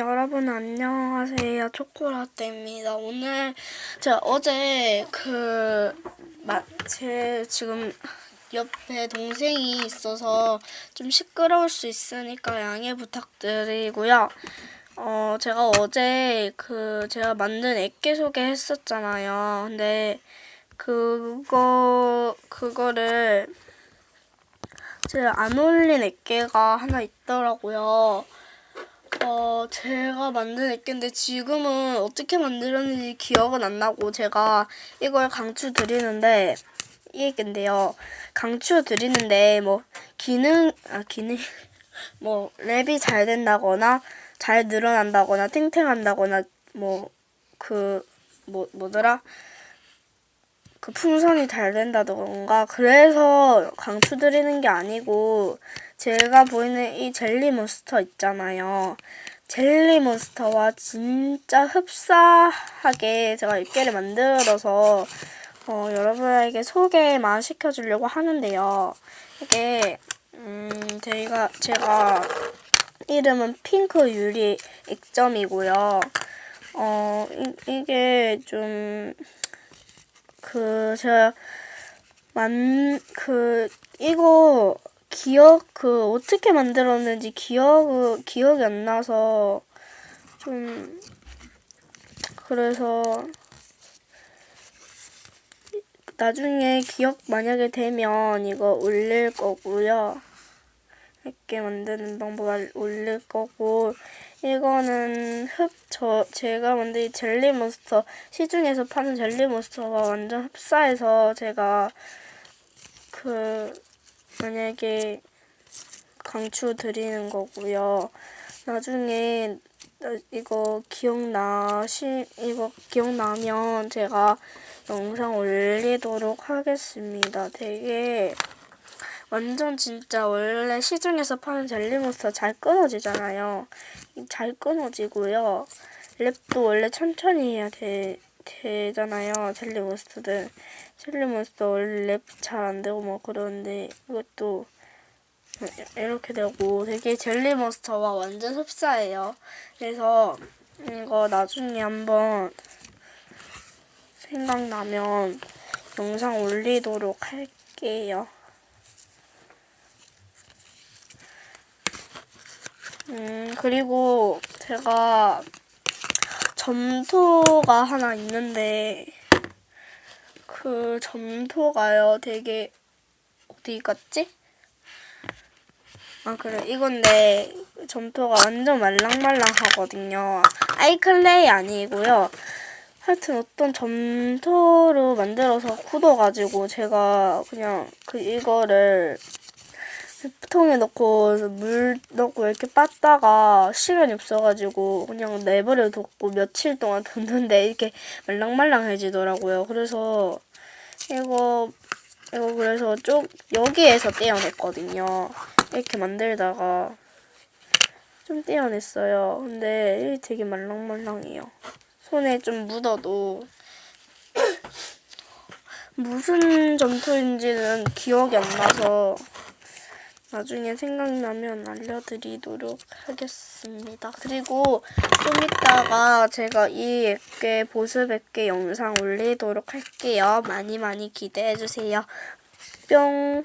여러분 안녕하세요. 초코라떼입니다. 오늘 제가 어제 그제 지금 옆에 동생이 있어서 좀 시끄러울 수 있으니까 양해 부탁드리고요. 어 제가 어제 그 제가 만든 액계 소개 했었잖아요. 근데 그거 그거를 제가 안 올린 액계가 하나 있더라고요. 어, 제가 만든 액계인데 지금은 어떻게 만들었는지 기억은 안 나고 제가 이걸 강추 드리는데 이 액계인데요. 강추 드리는데 뭐 기능 아 기능 뭐 랩이 잘 된다거나 잘 늘어난다거나 탱탱한다거나 뭐 그 뭐 뭐더라 그 풍선이 잘 된다던가 그래서 강추 드리는 게 아니고 제가 보이는 이 젤리 몬스터 있잖아요. 젤리 몬스터와 진짜 흡사하게 제가 입게를 만들어서 어, 여러분에게 소개만 시켜주려고 하는데요. 이게 음, 저희가 제가 이름은 핑크 유리 액점이고요. 어, 이, 이게 좀 그 제가 만 그 이거 기억 그 어떻게 만들었는지 기억 기억이 안 나서 좀 그래서 나중에 기억 만약에 되면 이거 올릴 거고요. 이렇게 만드는 방법을 올릴 거고 이거는 흡 저 제가 만든 이 젤리 몬스터 시중에서 파는 젤리 몬스터와 완전 흡사해서 제가 그 만약에 강추 드리는 거고요. 나중에 나- 이거 기억나시 이거 기억나면 제가 영상 올리도록 하겠습니다. 되게 완전 진짜 원래 시중에서 파는 젤리몬스터 잘 끊어지잖아요. 잘 끊어지고요. 랩도 원래 천천히 해야 돼, 되잖아요. 젤리몬스터들. 젤리몬스터 원래 랩 잘 안 되고 뭐 그러는데 이것도 이렇게 되고 되게 젤리몬스터와 완전 흡사해요. 그래서 이거 나중에 한번 생각나면 영상 올리도록 할게요. 음, 그리고 제가 점토가 하나 있는데 그 점토가요 되게 어디 갔지? 아 그래 이건데 점토가 완전 말랑말랑하거든요. 아이클레이 아니고요. 하여튼 어떤 점토로 만들어서 굳어가지고 제가 그냥 그 이거를 통에 넣고 물 넣고 이렇게 빻다가 시간이 없어가지고 그냥 내버려 뒀고 며칠 동안 뒀는데 이렇게 말랑말랑해지더라고요. 그래서 이거 이거 그래서 좀 여기에서 떼어냈거든요. 이렇게 만들다가 좀 떼어냈어요. 근데 되게 말랑말랑해요. 손에 좀 묻어도 무슨 점토인지는 기억이 안 나서 나중에 생각나면 알려드리도록 하겠습니다. 그리고 좀 이따가 제가 이 액계 보습 액계 영상 올리도록 할게요. 많이 많이 기대해 주세요. 뿅.